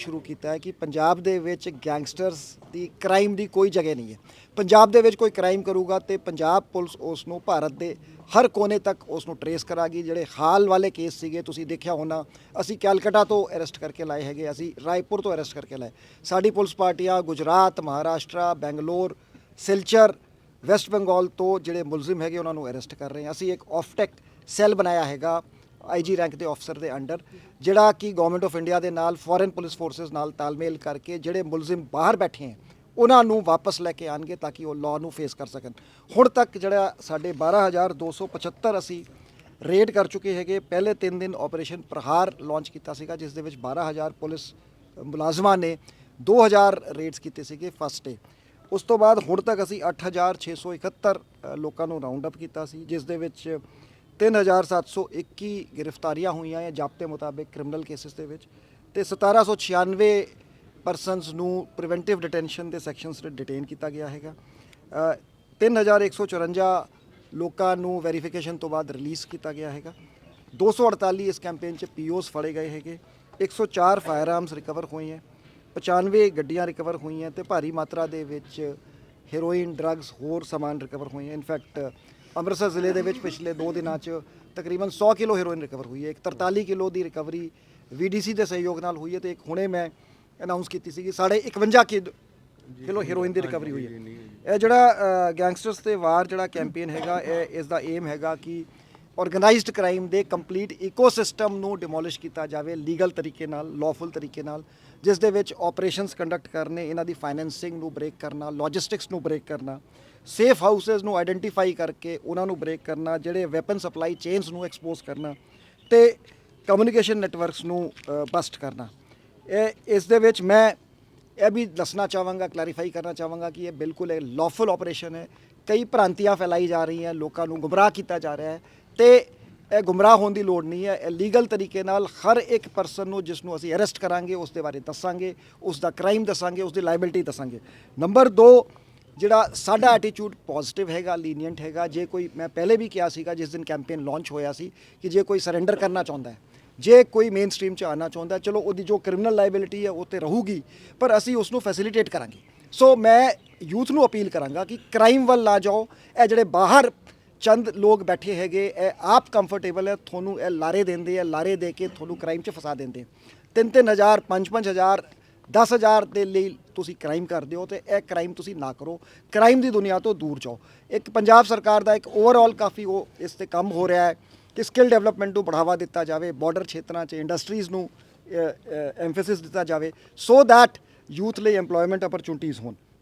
ਸ਼ੁਰੂ ਕੀਤਾ ਹੈ ਕਿ ਪੰਜਾਬ ਦੇ ਵਿੱਚ ਗੈਂਗਸਟਰਸ ਦੀ ਕ੍ਰਾਈਮ ਦੀ ਕੋਈ ਜਗ੍ਹਾ ਨਹੀਂ ਹੈ। ਪੰਜਾਬ ਦੇ ਵਿੱਚ ਕੋਈ ਕ੍ਰਾਈਮ ਕਰੂਗਾ ਤੇ ਪੰਜਾਬ ਪੁਲਿਸ ਉਸ ਨੂੰ ਭਾਰਤ ਦੇ ਹਰ ਕੋਨੇ ਤੱਕ ਉਸ ਨੂੰ ਟਰੇਸ ਕਰਾਗੀ। ਜਿਹੜੇ ਹਾਲ ਵਾਲੇ ਕੇਸ ਸੀਗੇ, ਤੁਸੀਂ ਦੇਖਿਆ ਹੋਣਾ, ਅਸੀਂ ਕੈਲਕਟਾ ਤੋਂ ਅਰੈਸਟ ਕਰਕੇ ਲਾਏ ਹੈਗੇ, ਅਸੀਂ ਰਾਏਪੁਰ ਤੋਂ ਅਰੈਸਟ ਕਰਕੇ ਲਾਏ। ਸਾਡੀ ਪੁਲਿਸ ਪਾਰਟੀਆਂ ਗੁਜਰਾਤ, ਮਹਾਰਾਸ਼ਟਰ, ਬੈਂਗਲੌਰ, ਸਿਲਚਰ, ਵੈਸਟ ਬੰਗਾਲ ਤੋਂ ਜਿਹੜੇ ਮੁਲਜ਼ਮ ਹੈਗੇ, ਉਹਨਾਂ ਨੂੰ ਅਰੈਸਟ ਕਰ ਰਹੇ ਹਾਂ। ਅਸੀਂ ਇੱਕ ਆਫਟੈਕ ਸੈੱਲ ਬਣਾਇਆ ਹੈਗਾ। ਆਈਜੀ ਰੈਂਕ ਦੇ ਅਫਸਰ ਦੇ ਅੰਡਰ ਜਿਹੜਾ ਕਿ ਗਵਰਨਮੈਂਟ ਆਫ ਇੰਡੀਆ ਦੇ ਨਾਲ ਫੋਰਨ ਪੁਲਿਸ ਫੋਰਸਸ ਨਾਲ ਤਾਲਮੇਲ ਕਰਕੇ ਜਿਹੜੇ ਮੁਲਜ਼ਮ ਬਾਹਰ ਬੈਠੇ ਹੈ ਉਹਨਾਂ ਨੂੰ ਵਾਪਸ ਲੈ ਕੇ ਆਣਗੇ ਤਾਂ ਕਿ ਉਹ ਲਾਅ ਨੂੰ ਫੇਸ ਕਰ ਸਕਣ। ਹੁਣ ਤੱਕ ਜਿਹੜਾ ਸਾਡੇ 12275 ਅਸੀਂ ਰੇਡ ਕਰ ਚੁੱਕੇ ਹੈਗੇ ਪਹਿਲੇ 3 ਦਿਨ ਆਪਰੇਸ਼ਨ ਪ੍ਰਹਾਰ ਲਾਂਚ ਕੀਤਾ ਸੀਗਾ ਜਿਸ ਦੇ ਵਿੱਚ 12000 ਪੁਲਿਸ ਮੁਲਾਜ਼ਮਾਂ ਨੇ 2000 ਰੇਡਸ ਕੀਤੇ ਸੀਗੇ ਫਸਟ ਡੇ ਉਸ ਤੋਂ ਬਾਅਦ ਹੁਣ ਤੱਕ ਅਸੀਂ 8671 ਅ, ਲੋਕਾਂ ਨੂੰ ਰਾਉਂਡ ਅਪ ਕੀਤਾ ਸੀ ਜਿਸ ਦੇ ਵਿੱਚ 3721 ਗ੍ਰਿਫਤਾਰੀਆਂ ਹੋਈਆਂ ਹੈ ਜਾਬਤੇ ਮੁਤਾਬਿਕ ਕ੍ਰਿਮੀਨਲ ਕੇਸਿਸ ਦੇ ਵਿੱਚ ਤੇ 1796 ਪਰਸਨਸ ਨੂੰ ਪ੍ਰੀਵੈਂਟਿਵ ਡਿਟੈਂਸ਼ਨ ਦੇ ਸੈਕਸ਼ਨਸ ਤੇ ਡਿਟੇਨ ਕੀਤਾ ਗਿਆ ਹੈਗਾ। ਅ, 3154 ਲੋਕਾਂ ਨੂੰ ਵੈਰੀਫਿਕੇਸ਼ਨ ਤੋਂ ਬਾਅਦ ਰਿਲੀਜ਼ ਕੀਤਾ ਗਿਆ ਹੈਗਾ। 248 ਇਸ ਕੈਂਪੇਨ 'ਚ ਪੀਓਸ ਫੜੇ ਗਏ ਹੈਗੇ। 104 ਫਾਇਰ ਆਰਮਸ ਰਿਕਵਰ ਹੋਏ ਹੈ 95 ਗੱਡੀਆਂ ਰਿਕਵਰ ਹੋਈਆਂ ਤੇ ਭਾਰੀ ਮਾਤਰਾ ਦੇ ਵਿੱਚ ਹੈਰੋਇਨ ਡਰੱਗਸ ਹੋਰ ਸਮਾਨ ਰਿਕਵਰ ਹੋਏ ਹੈ ਇਨਫੈਕਟ ਅੰਮ੍ਰਿਤਸਰ ਜ਼ਿਲ੍ਹੇ ਦੇ ਵਿੱਚ ਪਿਛਲੇ 2 ਦਿਨਾਂ 'ਚ ਤਕਰੀਬਨ 100 ਕਿਲੋ ਹੈਰੋਇਨ ਰਿਕਵਰ ਹੋਈ ਹੈ। ਇੱਕ 43 ਕਿਲੋ ਦੀ ਰਿਕਵਰੀ ਵੀਡੀਸੀ ਦੇ ਸਹਿਯੋਗ ਨਾਲ ਹੋਈ ਹੈ ਤੇ ਇੱਕ ਹੁਣੇ ਮੈਂ ਅਨਾਉਂਸ ਕੀਤੀ ਸੀ ਕਿ ਸਾਡੇ 51 ਕਿ- ਕਿਲੋ ਹੈਰੋਇਨ ਦੀ ਰਿਕਵਰੀ ਹੋਈ ਹੈ। ਇਹ ਜਿਹੜਾ ਗੈਂਗਸਟਰਸ ਤੇ ਵਾਰ ਜਿਹੜਾ ਕੈਂਪੇਨ ਹੈਗਾ ਇਹ ਇਸ ਦਾ ਏਮ ਹੈਗਾ ਕਿ ਆਰਗੇਨਾਈਜ਼ਡ ਕ੍ਰਾਈਮ ਦੇ ਕੰਪਲੀਟ ਇਕੋਸਿਸਟਮ ਨੂੰ ਡਿਮੋਲਿਸ਼ ਕੀਤਾ ਜਾਵੇ ਲੀਗਲ ਤਰੀਕੇ ਨਾਲ ਲਾਫੁਲ ਤਰੀਕੇ ਨਾਲ, ਜਿਸ ਦੇ ਵਿੱਚ ਆਪਰੇਸ਼ਨਸ ਕੰਡਕਟ ਕਰਨੇ, ਇਹਨਾਂ ਦੀ ਫਾਈਨੈਂਸਿੰਗ ਨੂੰ ਬ੍ਰੇਕ ਕਰਨਾ ਲੌਜਿਸਟਿਕਸ ਨੂੰ ਬ੍ਰੇਕ ਕਰਨਾ ਸੇਫ ਹਾਊਸਸ ਨੂੰ ਆਇਡੈਂਟੀਫਾਈ ਕਰਕੇ ਉਹਨਾਂ ਨੂੰ ਬ੍ਰੇਕ ਕਰਨਾ, ਜਿਹੜੇ ਵੈਪਨ ਸਪਲਾਈ ਚੇਨਸ ਨੂੰ ਐਕਸਪੋਜ਼ ਕਰਨਾ ਤੇ ਕਮਿਊਨੀਕੇਸ਼ਨ ਨੈਟਵਰਕਸ ਨੂੰ ਬਸਟ ਕਰਨਾ। ਇਹ, ਇਸ ਦੇ ਵਿੱਚ ਮੈਂ ਇਹ ਵੀ ਦੱਸਣਾ ਚਾਹਾਂਗਾ ਕਲੈਰੀਫਾਈ ਕਰਨਾ ਚਾਹਾਂਗਾ ਕਿ ਇਹ ਬਿਲਕੁਲ ਇੱਕ ਲawful ਆਪਰੇਸ਼ਨ ਹੈ। ਕਈ ਭ੍ਰਾਂਤੀਆਂ ਫੈਲਾਈ ਜਾ ਰਹੀਆਂ, ਲੋਕਾਂ ਨੂੰ ਗੁੰਮਰਾਹ ਕੀਤਾ ਜਾ ਰਿਹਾ ਹੈ। ਤੇ ਇਹ ਗੁੰਮਰਾਹ ਹੋਣ ਦੀ ਲੋੜ ਨਹੀਂ ਹੈ। ਇਹ ਲੀਗਲ ਤਰੀਕੇ ਨਾਲ ਹਰ ਇੱਕ ਪਰਸਨ ਨੂੰ ਜਿਸ ਨੂੰ ਅਸੀਂ ਅਰੈਸਟ ਕਰਾਂਗੇ ਉਸ ਦੇ ਬਾਰੇ ਦੱਸਾਂਗੇ ਉਸ ਦਾ ਕ੍ਰਾਈਮ ਦੱਸਾਂਗੇ ਉਸ ਦੀ ਲਾਇਬਿਲਿਟੀ ਦੱਸਾਂਗੇ। ਨੰਬਰ 2 ਜਿਹੜਾ ਸਾਡਾ ਐਟੀਟਿਊਡ ਪੋਜ਼ਿਟਿਵ ਹੈਗਾ ਲੀਨੀਅੰਟ ਹੈਗਾ, ਜੇ ਕੋਈ ਮੈਂ ਪਹਿਲੇ ਵੀ ਕਿਹਾ ਸੀਗਾ, ਜਿਸ ਦਿਨ ਕੈਂਪੇਨ ਲਾਂਚ ਹੋਇਆ ਸੀ, ਕਿ ਜੇ ਕੋਈ ਸਰੈਂਡਰ ਕਰਨਾ ਚਾਹੁੰਦਾ ਹੈ, ਜੇ ਕੋਈ ਮੇਨ ਸਟ੍ਰੀਮ 'ਚ ਆਉਣਾ ਚਾਹੁੰਦਾ ਚਲੋ ਉਹਦੀ ਜੋ ਕ੍ਰਿਮੀਨਲ ਲਾਇਬਿਲਿਟੀ ਹੈ, ਉਹ ਤੇ ਰਹੂਗੀ, ਪਰ ਅਸੀਂ ਉਸ ਨੂੰ ਫੈਸਿਲਿਟੇਟ ਕਰਾਂਗੇ। ਸੋ ਮੈਂ ਯੂਥ ਨੂੰ ਅਪੀਲ ਕਰਾਂਗਾ ਕਿ ਕ੍ਰਾਈਮ ਵੱਲ ਨਾ ਜਾਓ, ਇਹ ਜਿਹੜੇ ਬਾਹਰ ਚੰਦ ਲੋਕ ਬੈਠੇ ਹੈਗੇ, ਇਹ ਆਪ ਕੰਫਰਟੇਬਲ ਹੈ, ਤੁਹਾਨੂੰ ਇਹ ਲਾਰੇ ਦਿੰਦੇ ਆ ਲਾਰੇ ਦੇ ਕੇ ਤੁਹਾਨੂੰ ਕ੍ਰਾਈਮ 'ਚ ਫਸਾ ਦਿੰਦੇ ਤਿੰਨ ਤਿੰਨ ਹਜ਼ਾਰ ਪੰਜ ਪੰਜ ਹਜ਼ਾਰ 10000 ਦੇ ਲਈ ਤੁਸੀਂ ਕ੍ਰਾਈਮ ਕਰਦੇ ਹੋ ਤੇ ਇਹ ਕ੍ਰਾਈਮ ਤੁਸੀਂ ਨਾ ਕਰੋ। ਕ੍ਰਾਈਮ ਦੀ ਦੁਨੀਆ ਤੋਂ ਦੂਰ ਜਾਓ। ਇੱਕ ਪੰਜਾਬ ਸਰਕਾਰ ਦਾ ਇੱਕ ਓਵਰਆਲ ਕਾਫੀ ਉਹ ਇਸ ਤੇ ਕੰਮ ਹੋ ਰਿਹਾ ਹੈ ਕਿ ਸਕਿੱਲ ਡਿਵੈਲਪਮੈਂਟ ਨੂੰ ਬੜਾਵਾ ਦਿੱਤਾ ਜਾਵੇ ਬਾਰਡਰ ਖੇਤਰਾਂ 'ਚ ਇੰਡਸਟਰੀਜ਼ ਨੂੰ ਐਮਫੈਸਿਸ ਦਿੱਤਾ ਜਾਵੇ ਸੋ ਥੈਟ ਯੂਥ ਲਈ EMPLOYMENT ਓਪਰਚੁਨਿਟੀਜ਼ ਹੋਣ।